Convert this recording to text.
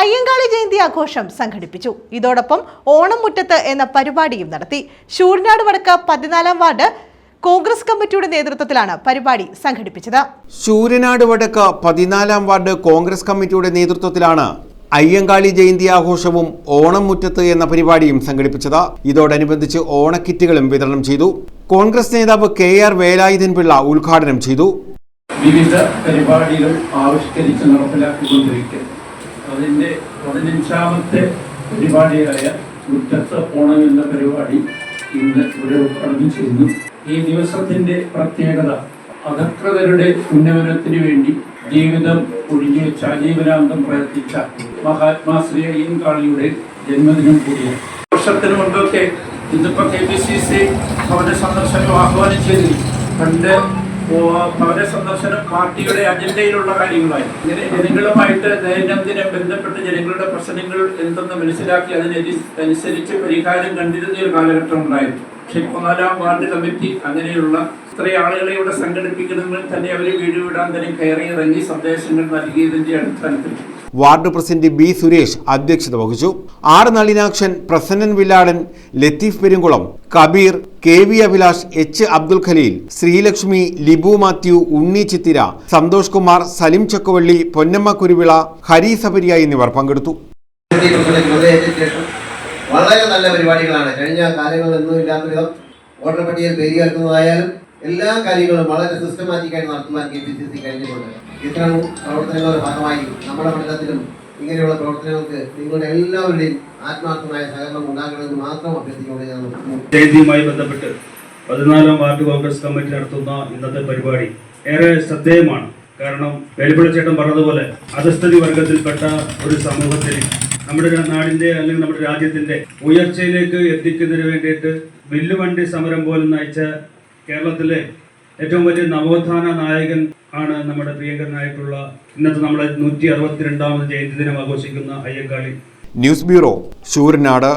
അയ്യങ്കാളി ജയന്തി ആഘോഷം സംഘടിപ്പിച്ചു. ഇതോടൊപ്പം ഓണം മുറ്റത്ത് എന്ന പരിപാടിയും നടത്തി. ശൂരനാട് വടക്ക് പതിനാലാം വാർഡ് കോൺഗ്രസ് കമ്മിറ്റിയുടെ നേതൃത്വത്തിലാണ് പരിപാടി സംഘടിപ്പിച്ചത്. ശൂരനാട് വടക്ക് പതിനാലാം വാർഡ് കോൺഗ്രസ് കമ്മിറ്റിയുടെ നേതൃത്വത്തിലാണ് അയ്യങ്കാളി ജയന്തി ആഘോഷവും ഓണം മുറ്റത്ത് എന്ന പരിപാടിയും സംഘടിപ്പിച്ചത്. ഇതോടനുബന്ധിച്ച് ഓണക്കിറ്റുകളും വിതരണം ചെയ്തു. കോൺഗ്രസ് നേതാവ് കെ ആർ വേലായുധൻ പിള്ള ഉദ്ഘാടനം ചെയ്തു. വിവിധ പരിപാടികൾ ആവിഷ്കരിച്ച് നടപ്പിലാക്കിക്കൊണ്ടിരിക്കുക അതിന്റെ പതിനഞ്ചാമത്തെ പരിപാടിയായ മുറ്റത്ത് ഓണം എന്ന പരിപാടി ഇന്ന് ഇവിടെ ഉദ്ഘാടനം ചെയ്യുന്നു. ഈ ദിവസത്തിന്റെ പ്രത്യേകത അധകൃതരുടെ ഉന്നമനത്തിന് വേണ്ടി ജീവിതം ഒഴിഞ്ഞു വെച്ച ജീവനാന്തം പ്രയത്നിച്ച മഹാത്മാ ശ്രീ അയ്യൻകാളിയുടെ ജന്മദിനം കൂടിയാണ്. വർഷത്തിന് മുമ്പൊക്കെ ഇതിപ്പോ കെ പി സി സി ഭവന സന്ദർശനം ആഹ്വാനം ചെയ്തിരുന്നു. പണ്ട് ഭവന സന്ദർശനം പാർട്ടിയുടെ അജണ്ടയിലുള്ള കാര്യങ്ങളായി. ഇങ്ങനെ ജനങ്ങളുമായിട്ട് ദൈനംദിനം ബന്ധപ്പെട്ട് ജനങ്ങളുടെ പ്രശ്നങ്ങൾ എന്തെന്ന് മനസ്സിലാക്കി അതിനനുസരിച്ച് പരിഹാരം കണ്ടിരുന്ന ഒരു കാലഘട്ടം ഉണ്ടായിരുന്നു. പക്ഷെ പതിനാലാം വാർഡ് കമ്മിറ്റി അങ്ങനെയുള്ള ഇത്രയും ആളുകളെ ഇവിടെ സംഘടിപ്പിക്കണമെങ്കിൽ തന്നെ അവർ വീട് വിടാൻ തന്നെ കയറി ഇറങ്ങി സന്ദേശങ്ങൾ നൽകിയതിന്റെ അടിസ്ഥാനത്തിൽ വാർഡ് പ്രസിഡന്റ് ബി സുരേഷ് അധ്യക്ഷത വഹിച്ചു. R Nalinakshan Prasannan Villadan Latheef Perumkulam Kabeer K V Abhilash H Abdul Khaleel Sreelakshmi Libu Mathew Unni Chithira Santhosh Kumar Salim Chakkuvalli Ponnamma Kuruvila Hari Sabariya എന്നിവർ പങ്കെടുത്തു. വളരെ നല്ല പരിപാടികളാണ്. കഴിഞ്ഞ കാലങ്ങളിൽ ഒന്നും ഇല്ലാത്ത വിധം വോട്ടർ പട്ടികയിൽ പേര് ചേർക്കുന്നതായാലും എല്ലാ കാര്യങ്ങളും വളരെ സിസ്റ്റമാറ്റിക്കായി നടത്തുവാൻ കെ പി സി സി കഴിഞ്ഞിട്ടുണ്ട് ഇത്തരം പ്രവർത്തനങ്ങളുടെ ഭാഗമായി നമ്മുടെ മണ്ഡലത്തിലും ഇങ്ങനെയുള്ള പ്രവർത്തനങ്ങൾക്ക് നിങ്ങളുടെ എല്ലാവരുടെയും ആത്മാർത്ഥമായ സഹകരണം ഉണ്ടാകണമെന്ന് മാത്രം അഭ്യർത്ഥിക്കുകയാണ് ബന്ധപ്പെട്ട് പതിനാലാം വാർഡ് കോൺഗ്രസ് കമ്മിറ്റി നടത്തുന്ന ഇന്നത്തെ പരിപാടി ഏറെ ശ്രദ്ധേയമാണ്. കാരണം വെളിപ്പിളച്ചേട്ടൻ പറഞ്ഞതുപോലെ അധസ്ഥിതി വർഗത്തിൽപ്പെട്ട ഒരു സമൂഹത്തിൽ നമ്മുടെ നാടിന്റെ അല്ലെങ്കിൽ നമ്മുടെ രാജ്യത്തിന്റെ ഉയർച്ചയിലേക്ക് എത്തിക്കുന്നതിന് വേണ്ടിയിട്ട് വില്ലുവണ്ടി സമരം പോലും നയിച്ച കേരളത്തിലെ ഏറ്റവും വലിയ നവോത്ഥാന നായകൻ ആണ് നമ്മുടെ പ്രിയങ്കരനായിട്ടുള്ള ഇന്നത്തെ നമ്മളെ നൂറ്റി അറുപത്തിരണ്ടാമത് ജയന്തി ദിനം ആഘോഷിക്കുന്ന അയ്യങ്കാളി. News bureau Sooranad